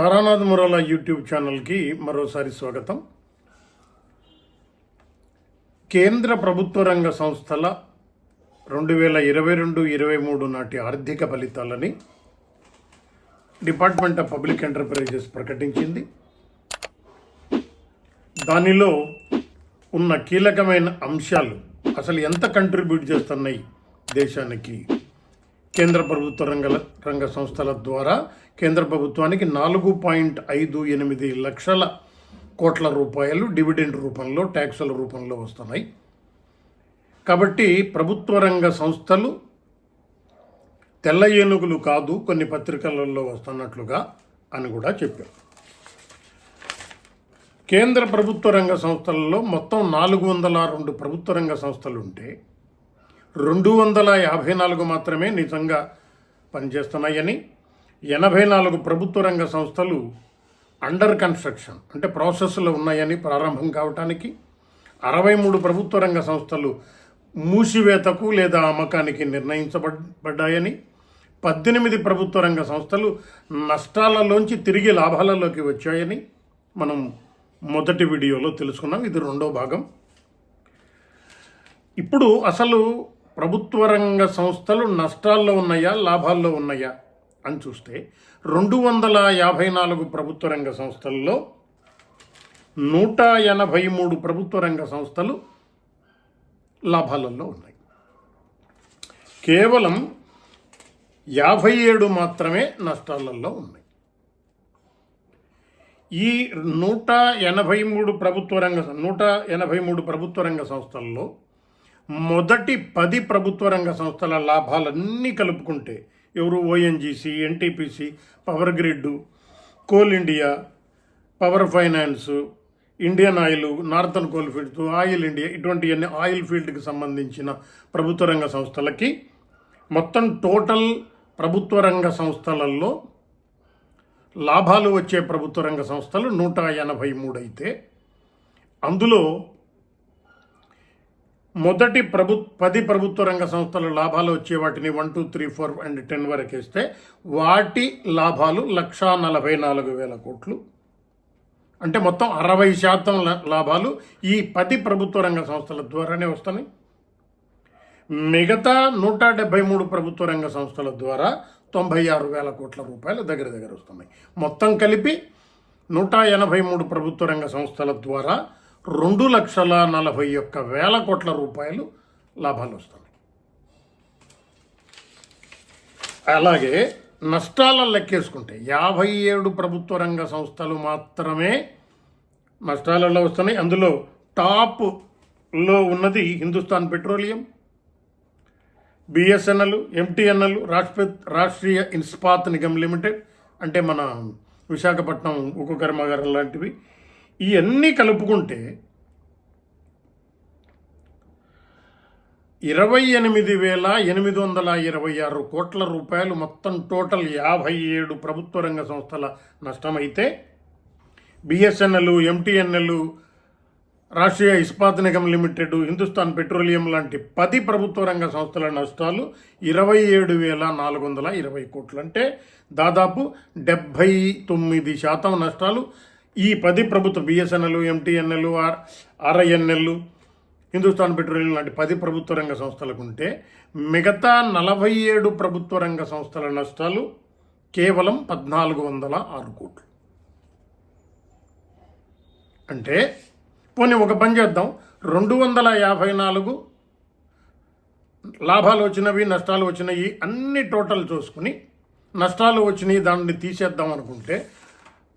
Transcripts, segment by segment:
Taranath Murala YouTube ఛానల్కి మరోసారి స్వాగతం. కేంద్ర ప్రభుత్వ రంగ సంస్థల రెండు వేల ఇరవై రెండు ఇరవై మూడు నాటి ఆర్థిక ఫలితాలని డిపార్ట్మెంట్ ఆఫ్ పబ్లిక్ ఎంటర్ప్రైజెస్ ప్రకటించింది. దానిలో ఉన్న కీలకమైన అంశాలు అసలు ఎంత కంట్రిబ్యూట్ చేస్తున్నాయి దేశానికి? కేంద్ర ప్రభుత్వ రంగ రంగ సంస్థల ద్వారా కేంద్ర ప్రభుత్వానికి నాలుగు పాయింట్ ఐదు ఎనిమిది లక్షల కోట్ల రూపాయలు డివిడెండ్ రూపంలో ట్యాక్సుల రూపంలో వస్తున్నాయి. కాబట్టి ప్రభుత్వ రంగ సంస్థలు తెల్ల ఏనుగులు కాదు కొన్ని పత్రికలలో వస్తున్నట్లుగా అని కూడా చెప్పారు. కేంద్ర ప్రభుత్వ రంగ సంస్థలలో మొత్తం నాలుగు వందల రెండు ప్రభుత్వ రంగ సంస్థలు ఉంటే రెండు వందల యాభై నాలుగు మాత్రమే నిజంగా పనిచేస్తున్నాయని ఎనభై నాలుగు ప్రభుత్వ రంగ సంస్థలు అండర్ కన్స్ట్రక్షన్ అంటే ప్రాసెస్లో ఉన్నాయని ప్రారంభం కావటానికి అరవై మూడు ప్రభుత్వ రంగ సంస్థలు మూసివేతకు లేదా అమ్మకానికి నిర్ణయించబడ్డాయని పద్దెనిమిది ప్రభుత్వ రంగ సంస్థలు నష్టాలలోంచి తిరిగి లాభాలలోకి వచ్చాయని మనం మొదటి వీడియోలో తెలుసుకున్నాం. ఇది రెండో భాగం. ఇప్పుడు అసలు ప్రభుత్వ రంగ సంస్థలు నష్టాల్లో ఉన్నాయా లాభాల్లో ఉన్నాయా అని చూస్తే రెండు వందల యాభై నాలుగు ప్రభుత్వ రంగ సంస్థల్లో నూట ఎనభై మూడు ప్రభుత్వ రంగ సంస్థలు లాభాలలో ఉన్నాయి. కేవలం యాభై ఏడు మాత్రమే నష్టాలలో ఉన్నాయి. ఈ నూట ఎనభై మూడు ప్రభుత్వ రంగ నూట ఎనభై మూడు ప్రభుత్వ రంగ సంస్థల్లో మొదటి పది ప్రభుత్వ రంగ సంస్థల లాభాలన్నీ కలుపుకుంటే ఎవరు ONGC NTPC Power Grid Coal India Power Finance Indian Oil Northern Coalfields Oil India ఇటువంటి అన్ని ఆయిల్ ఫీల్డ్కి సంబంధించిన ప్రభుత్వ రంగ సంస్థలకి మొత్తం టోటల్ ప్రభుత్వ రంగ సంస్థలలో లాభాలు వచ్చే ప్రభుత్వ రంగ సంస్థలు నూట ఎనభై మూడు అయితే అందులో మొదటి ప్రభు పది ప్రభుత్వ రంగ సంస్థల లాభాలు వచ్చే వాటిని one two three four and ten వరకు ఇస్తే వాటి లాభాలు లక్షా నలభై నాలుగు వేల కోట్లు. అంటే మొత్తం అరవై శాతం లా- లాభాలు ఈ పది ప్రభుత్వ రంగ సంస్థల ద్వారానే వస్తున్నాయి. మిగతా నూట డెబ్బై మూడు ప్రభుత్వ రంగ సంస్థల ద్వారా తొంభై ఆరు వేల కోట్ల రూపాయలు దగ్గర దగ్గర వస్తున్నాయి. మొత్తం కలిపి నూట ఎనభై మూడు ప్రభుత్వ రంగ సంస్థల ద్వారా రెండు లక్షల నలభై ఒక్క వేల కోట్ల రూపాయలు లాభాలు వస్తున్నాయి అలాగే నష్టాల లెక్కేసుకుంటే యాభై ఏడు ప్రభుత్వ రంగ సంస్థలు మాత్రమే నష్టాలలో వస్తున్నాయి. అందులో టాప్లో ఉన్నది హిందుస్థాన్ పెట్రోలియం బిఎస్ఎన్ఎల్ ఎంటీఎన్ఎల్ రాష్ట్ర రాష్ట్రీయ ఇన్స్పాత్ నిగమ్ లిమిటెడ్ అంటే మన విశాఖపట్నం ఉక్కు కర్మాగారం లాంటివి ఇవన్నీ కలుపుకుంటే ఇరవై ఎనిమిది వేల ఎనిమిది వందల ఇరవై ఆరు కోట్ల రూపాయలు మొత్తం టోటల్ యాభై ఏడు ప్రభుత్వ రంగ సంస్థల నష్టమైతే BSNL MTNL Rashtriya Ispat Nigam Limited Hindustan Petroleum లాంటి పది ప్రభుత్వ రంగ సంస్థల నష్టాలు ఇరవై ఏడు వేల నాలుగు వందల ఇరవై కోట్లు అంటే దాదాపు డెబ్భై తొమ్మిది శాతం నష్టాలు ఈ పది ప్రభుత్వ BSNL MTNL R RINL Hindustan Petroleum లాంటి పది ప్రభుత్వ రంగ సంస్థలకు ఉంటే మిగతా నలభై ఏడు ప్రభుత్వ రంగ సంస్థల నష్టాలు కేవలం పద్నాలుగు వందల ఆరు కోట్లు. అంటే పోనీ ఒక పని చేద్దాం. రెండు వందల యాభై నాలుగు లాభాలు వచ్చినవి నష్టాలు వచ్చినవి అన్ని టోటల్ చూసుకుని నష్టాలు వచ్చినాయి దాన్ని తీసేద్దాం అనుకుంటే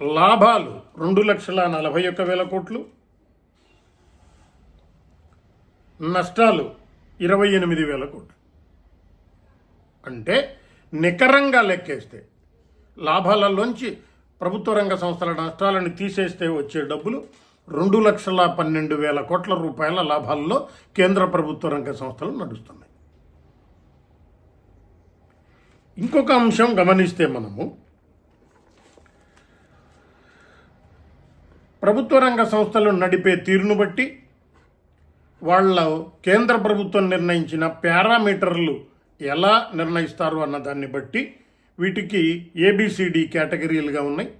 లాభాలు రెండు లక్షల నలభై ఒక్క వేల కోట్లు. నష్టాలు ఇరవై ఎనిమిది వేల కోట్లు. అంటే నికరంగా లెక్కేస్తే లాభాలలోంచి ప్రభుత్వ రంగ సంస్థల నష్టాలను తీసేస్తే వచ్చే డబ్బులు రెండు లక్షల పన్నెండు వేల కోట్ల రూపాయల లాభాల్లో కేంద్ర ప్రభుత్వ రంగ సంస్థలు నడుస్తున్నాయి. ఇంకొక అంశం గమనిస్తే మనము ప్రభుత్వ రంగ సంస్థలు నడిపే తీరును బట్టి వాళ్ళ కేంద్ర ప్రభుత్వం నిర్ణయించిన పారామీటర్లు ఎలా నిర్ణయిస్తారు అన్న దాన్ని బట్టి వీటికి ఏబిసిడి కేటగిరీలుగా ఉన్నాయి.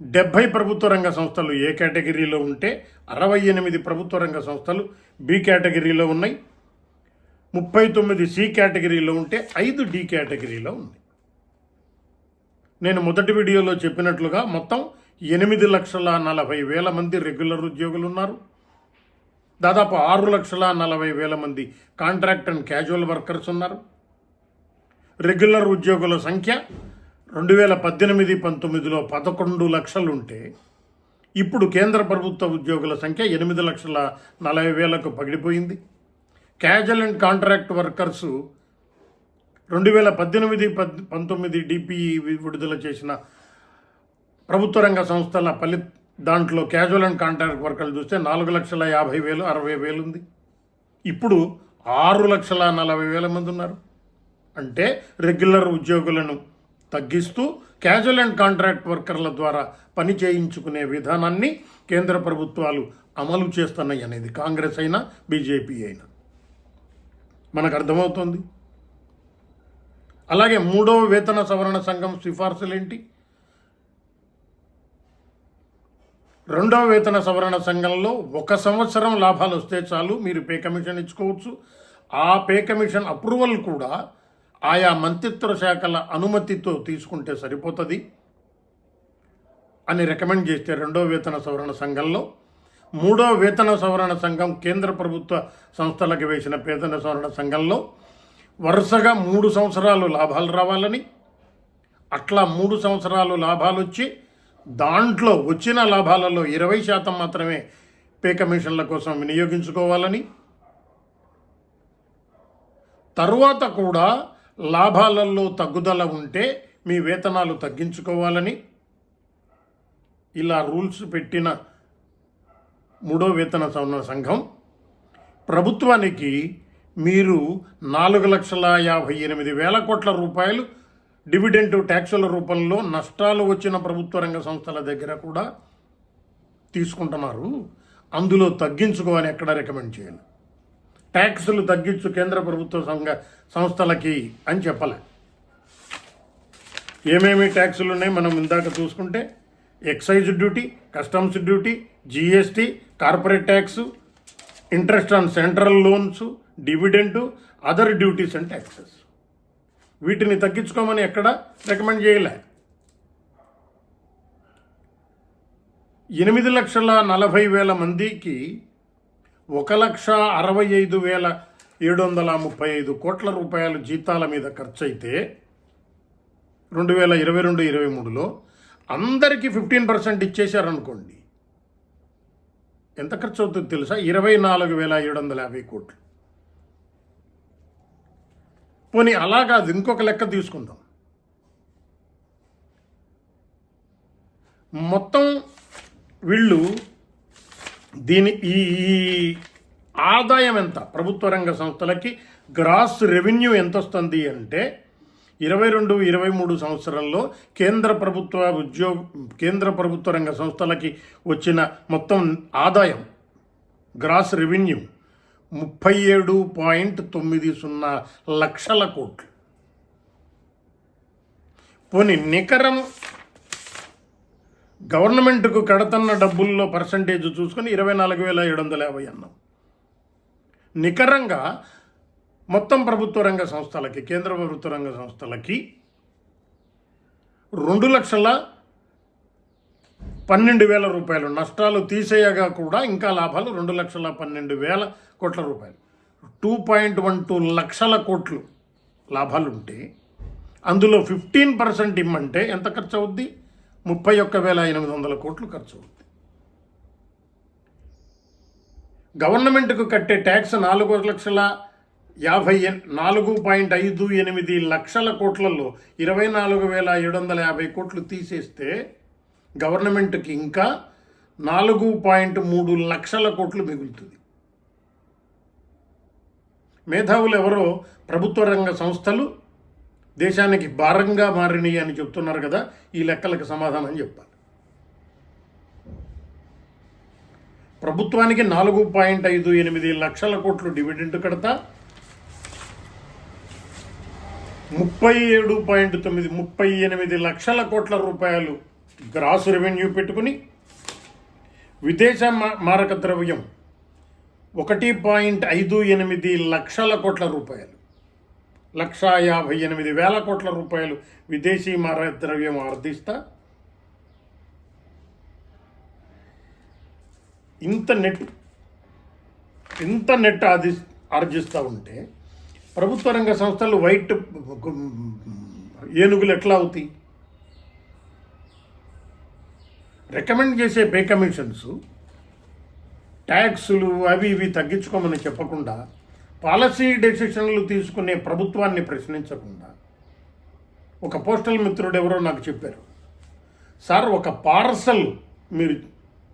డెబ్భై ప్రభుత్వ రంగ సంస్థలు ఏ కేటగిరీలో ఉంటే అరవై ఎనిమిది ప్రభుత్వ రంగ సంస్థలు బి కేటగిరీలో ఉన్నాయి. ముప్పై తొమ్మిది సి కేటగిరీలో ఉంటే ఐదు డి కేటగిరీలో ఉంది నేను మొదటి వీడియోలో చెప్పినట్లుగా మొత్తం ఎనిమిది లక్షల నలభై వేల మంది రెగ్యులర్ ఉద్యోగులు ఉన్నారు దాదాపు ఆరు లక్షల నలభై వేల మంది కాంట్రాక్ట్ అండ్ క్యాజువల్ వర్కర్స్ ఉన్నారు. రెగ్యులర్ ఉద్యోగుల సంఖ్య రెండు వేల పద్దెనిమిది పంతొమ్మిదిలో పదకొండు లక్షలుంటే ఇప్పుడు కేంద్ర ప్రభుత్వ ఉద్యోగుల సంఖ్య ఎనిమిది లక్షల నలభై వేలకు పగిలిపోయింది. క్యాజువల్ అండ్ కాంట్రాక్ట్ వర్కర్సు రెండు వేల పద్దెనిమిది పద్ పంతొమ్మిది డిపిఈ విడుదల చేసిన ప్రభుత్వ రంగ సంస్థల ఫలి దాంట్లో క్యాజువల్ అండ్ కాంట్రాక్ట్ వర్కర్లు చూస్తే నాలుగు లక్షల యాభై వేలు అరవై వేలు ఉంది. ఇప్పుడు ఆరు లక్షల నలభై వేల మంది ఉన్నారు. అంటే రెగ్యులర్ ఉద్యోగులను తగ్గిస్తూ క్యాజువల్ అండ్ కాంట్రాక్ట్ వర్కర్ల ద్వారా పని చేయించుకునే విధానాన్ని కేంద్ర ప్రభుత్వాలు అమలు చేస్తున్నాయి అనేది కాంగ్రెస్ అయినా బీజేపీ అయినా. మనకు అర్థమవుతుంది. అలాగే మూడవ వేతన సవరణ సంఘం సిఫార్సులు ఏంటి రెండవ వేతన సవరణ సంఘంలో ఒక సంవత్సరం లాభాలు వస్తే చాలు మీరు పే కమిషన్ ఇచ్చుకోవచ్చు. ఆ పే కమిషన్ అప్రూవల్ కూడా ఆయా మంత్రిత్వ శాఖల అనుమతితో తీసుకుంటే సరిపోతుంది అని రికమెండ్ చేస్తే రెండవ వేతన సవరణ సంఘంలో. మూడవ వేతన సవరణ సంఘం కేంద్ర ప్రభుత్వ సంస్థలకు వేసిన వేతన సవరణ సంఘంలో వరుసగా మూడు సంవత్సరాలు లాభాలు రావాలని అట్లా మూడు సంవత్సరాలు లాభాలు వచ్చి దాంట్లో వచ్చిన లాభాలలో ఇరవై శాతం మాత్రమే పే కమిషన్ల కోసం వినియోగించుకోవాలని. తరువాత కూడా లాభాలలో తగ్గుదల ఉంటే మీ వేతనాలు తగ్గించుకోవాలని. ఇలా రూల్స్ పెట్టిన మూడో వేతన సవరణ సంఘం ప్రభుత్వానికి మీరు నాలుగు లక్షల యాభై ఎనిమిది వేల కోట్ల రూపాయలు డివిడెంట్ ట్యాక్సుల రూపంలో నష్టాలు వచ్చిన ప్రభుత్వ రంగ సంస్థల దగ్గర కూడా తీసుకుంటున్నారు. అందులో తగ్గించుకోవాలని ఎక్కడ రికమెండ్ చేయాలి ట్యాక్సులు తగ్గించు కేంద్ర ప్రభుత్వ సంఘ సంస్థలకి అని చెప్పలే. ఏమేమి ట్యాక్సులు ఉన్నాయి మనం ఇందాక చూసుకుంటే excise duty customs duty GST corporate tax interest on central loans dividend other duties and taxes. వీటిని తగ్గించుకోమని ఎక్కడ రికమెండ్ చేయలే. ఎనిమిది లక్షల నలభై వేల మందికి ఒక లక్ష అరవై ఐదు వేల ఏడు వందల ముప్పై ఐదు కోట్ల రూపాయలు జీతాల మీద ఖర్చు అయితే రెండు వేల ఇరవై రెండు ఇరవై మూడులో అందరికీ ఫిఫ్టీన్ పర్సెంట్ ఇచ్చేశారనుకోండి. ఎంత ఖర్చు అవుతుందో తెలుసా? ఇరవై నాలుగు వేల ఏడు వందల యాభై కోట్లు. పోనీ అలా కాదు ఇంకొక లెక్క తీసుకుందాం. మొత్తం వీళ్ళు దీని ఈ ఆదాయం ఎంత? ప్రభుత్వ రంగ సంస్థలకి గ్రాస్ రెవెన్యూ ఎంత వస్తుంది అంటే ఇరవై రెండు ఇరవై మూడు సంవత్సరంలో కేంద్ర ప్రభుత్వ ఉద్యోగ కేంద్ర ప్రభుత్వ రంగ సంస్థలకి వచ్చిన మొత్తం ఆదాయం గ్రాస్ రెవెన్యూ ముప్పై ఏడు పాయింట్ తొమ్మిది సున్నా లక్షల కోట్లు. పోనీ నికరం గవర్నమెంట్కు కడతన్న డబ్బుల్లో పర్సంటేజ్ చూసుకొని ఇరవై నాలుగు వేల ఏడు వందల యాభై అన్నాం. నికరంగా మొత్తం ప్రభుత్వ రంగ సంస్థలకి కేంద్ర ప్రభుత్వ రంగ సంస్థలకి రెండు లక్షల పన్నెండు వేల రూపాయలు. నష్టాలు తీసేయగా కూడా ఇంకా లాభాలు రెండు లక్షల పన్నెండు వేల కోట్ల రూపాయలు. టూ పాయింట్ వన్ టూ లక్షల కోట్లు లాభాలు ఉంటే అందులో ఫిఫ్టీన్ పర్సెంట్ ఇమ్మంటే ఎంత ఖర్చు అవుద్ది? ముప్పై ఒక్క వేల ఎనిమిది వందల కోట్లు ఖర్చు అవుద్ది. గవర్నమెంట్కు కట్టే ట్యాక్స్ నాలుగు లక్షల యాభై నాలుగు పాయింట్ ఐదు ఎనిమిది లక్షల కోట్లలో ఇరవై నాలుగు వేల ఏడు వందల యాభై కోట్లు తీసేస్తే గవర్నమెంట్కి ఇంకా నాలుగు పాయింట్ మూడు లక్షల కోట్లు మిగులుతుంది. మేధావులు ఎవరో ప్రభుత్వ రంగ సంస్థలు దేశానికి భారంగా మారినాయి అని చెప్తున్నారు కదా ఈ లెక్కలకు సమాధానం చెప్పాలి. ప్రభుత్వానికి నాలుగు పాయింట్ ఐదు ఎనిమిది లక్షల కోట్లు డివిడెంట్ కడతా ముప్పై ఏడు పాయింట్ తొమ్మిది ముప్పై ఎనిమిది లక్షల కోట్ల రూపాయలు గ్రాస్ రెవెన్యూ పెట్టుకుని విదేశ మారక ద్రవ్యం ఒకటి పాయింట్ ఐదు ఎనిమిది లక్షల కోట్ల రూపాయలు. లక్ష యాభై ఎనిమిది వేల కోట్ల రూపాయలు విదేశీ మారక ద్రవ్యం ఆర్దిస్తా ఇంత నెట్ ఇంత నెట్ ఆది ఆర్జిస్తూ ఉంటే ప్రభుత్వ రంగ సంస్థలు వైట్ ఏనుగులు ఎట్లా అవుతాయి? రికమెండ్ చేసే పే కమిషన్స్ ట్యాక్సులు అవి ఇవి తగ్గించుకోమని చెప్పకుండా పాలసీ డెసిషన్లు తీసుకునే ప్రభుత్వాన్ని ప్రశ్నించకుండా ఒక పోస్టల్ మిత్రుడు ఎవరో నాకు చెప్పారు సార్ ఒక పార్సల్ మీరు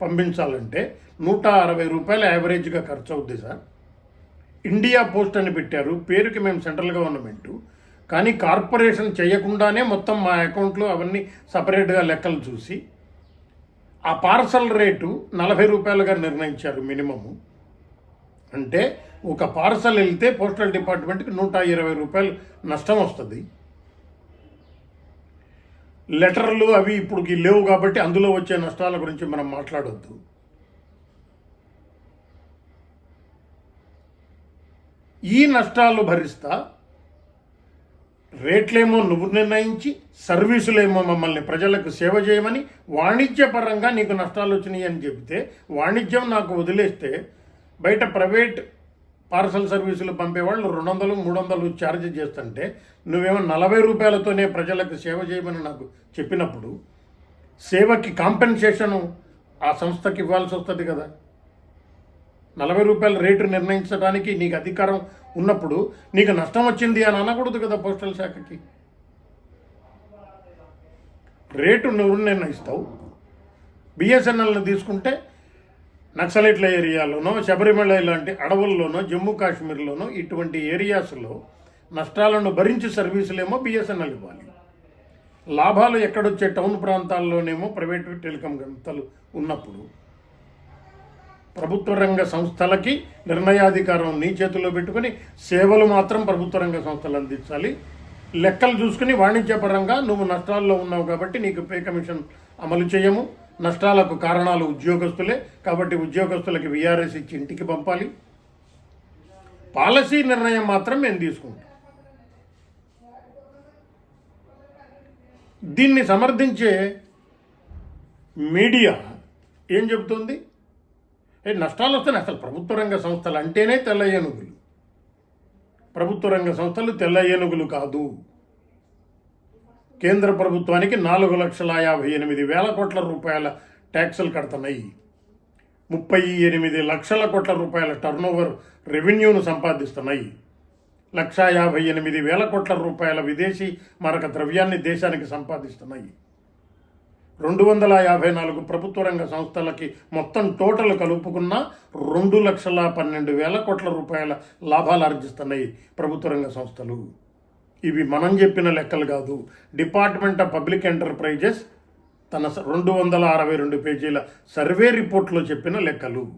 పంపించాలంటే నూట అరవై రూపాయలు యావరేజ్గా ఖర్చు అవుద్ది సార్. ఇండియా పోస్ట్ అని పెట్టారు పేరుకి మేము సెంట్రల్ గవర్నమెంట్ కానీ కార్పొరేషన్ చేయకుండానే మొత్తం మా అకౌంట్లో అవన్నీ సపరేట్గా లెక్కలు చూసి ఆ పార్సల్ రేటు నలభై రూపాయలుగా నిర్ణయించారు మినిమము. అంటే ఒక పార్సల్ వెళ్తే పోస్టల్ డిపార్ట్మెంట్కి నూట ఇరవై రూపాయలు నష్టం వస్తుంది. లెటర్లు అవి ఇప్పుడు లేవు కాబట్టి అందులో వచ్చే నష్టాల గురించి మనం మాట్లాడొద్దు. ఈ నష్టాలు భరిస్తా రేట్లేమో నువ్వు నిర్ణయించి సర్వీసులేమో మమ్మల్ని ప్రజలకు సేవ చేయమని వాణిజ్యపరంగా నీకు నష్టాలు వచ్చినాయి అని చెబితే వాణిజ్యం నాకు వదిలేస్తే బయట ప్రైవేట్ పార్సల్ సర్వీసులు పంపేవాళ్ళు రెండు వందలు మూడు వందలు ఛార్జ్ చేస్తుంటే నువ్వేమో నలభై రూపాయలతోనే ప్రజలకు సేవ చేయమని నాకు చెప్పినప్పుడు సేవకి కాంపెన్సేషను ఆ సంస్థకి ఇవ్వాల్సి వస్తుంది కదా. నలభై రూపాయల రేటు నిర్ణయించడానికి నీకు అధికారం ఉన్నప్పుడు నీకు నష్టం వచ్చింది అని అనకూడదు కదా పోస్టల్ శాఖకి. రేటు నువ్వు నిర్ణయిస్తావు. బిఎస్ఎన్ఎల్ని తీసుకుంటే నక్సలైట్ల ఏరియాలోనో శబరిమల లాంటి అడవుల్లోనో జమ్మూ కాశ్మీర్లోనో ఇటువంటి ఏరియాస్లో నష్టాలను భరించి సర్వీసులేమో బిఎస్ఎన్ఎల్ ఇవ్వాలి. లాభాలు ఎక్కడొచ్చే టౌన్ ప్రాంతాల్లోనేమో ప్రైవేట్ టెలికాం సంస్థలు ఉన్నప్పుడు ప్రభుత్వ రంగ సంస్థలకి నిర్ణయాధికారం నీ చేతిలో పెట్టుకొని సేవలు మాత్రం ప్రభుత్వ రంగ సంస్థలు అందించాలి. లెక్కలు చూసుకుని వాణిజ్యపరంగా నువ్వు నష్టాల్లో ఉన్నావు కాబట్టి నీకు పే కమిషన్ అమలు చేయము. నష్టాలకు కారణాలు ఉద్యోగస్తులే కాబట్టి ఉద్యోగస్తులకి విఆర్ఎస్ ఇచ్చి ఇంటికి పంపాలి. పాలసీ నిర్ణయం మాత్రం మేము తీసుకుంటాం. దీన్ని సమర్థించే మీడియా ఏం చెబుతుంది? ఏ నష్టాలు వస్తున్నాయి అసలు ప్రభుత్వ రంగ సంస్థలు అంటేనే తెల్ల ఏనుగులు. ప్రభుత్వ రంగ సంస్థలు తెల్ల ఏనుగులు కాదు. కేంద్ర ప్రభుత్వానికి నాలుగు లక్షల యాభై ఎనిమిది వేల కోట్ల రూపాయల ట్యాక్సులు కడుతున్నాయి. ముప్పై ఎనిమిది లక్షల కోట్ల రూపాయల టర్నోవర్ రెవెన్యూను సంపాదిస్తున్నాయి. లక్షా యాభై ఎనిమిది వేల కోట్ల రూపాయల విదేశీ మరొక ద్రవ్యాన్ని దేశానికి సంపాదిస్తున్నాయి. రెండు వందల యాభై నాలుగు ప్రభుత్వ రంగ సంస్థలకి మొత్తం టోటల్ కలుపుకున్న రెండు లక్షల పన్నెండు వేల కోట్ల రూపాయల లాభాలు ఆర్జిస్తున్నాయి ప్రభుత్వ రంగ సంస్థలు. ఇవి మనం చెప్పిన లెక్కలు కాదు. డిపార్ట్మెంట్ ఆఫ్ పబ్లిక్ ఎంటర్ప్రైజెస్ తన స- రెండు వందల అరవై రెండు పేజీల సర్వే రిపోర్ట్లో చెప్పిన లెక్కలు.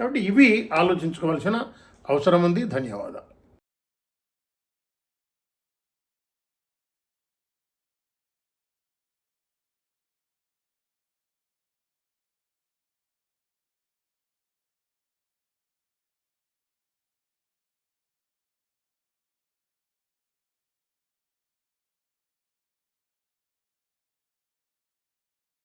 కాబట్టి ఇవి ఆలోచించుకోవాల్సిన అవసరం ఉంది. ధన్యవాదాలు.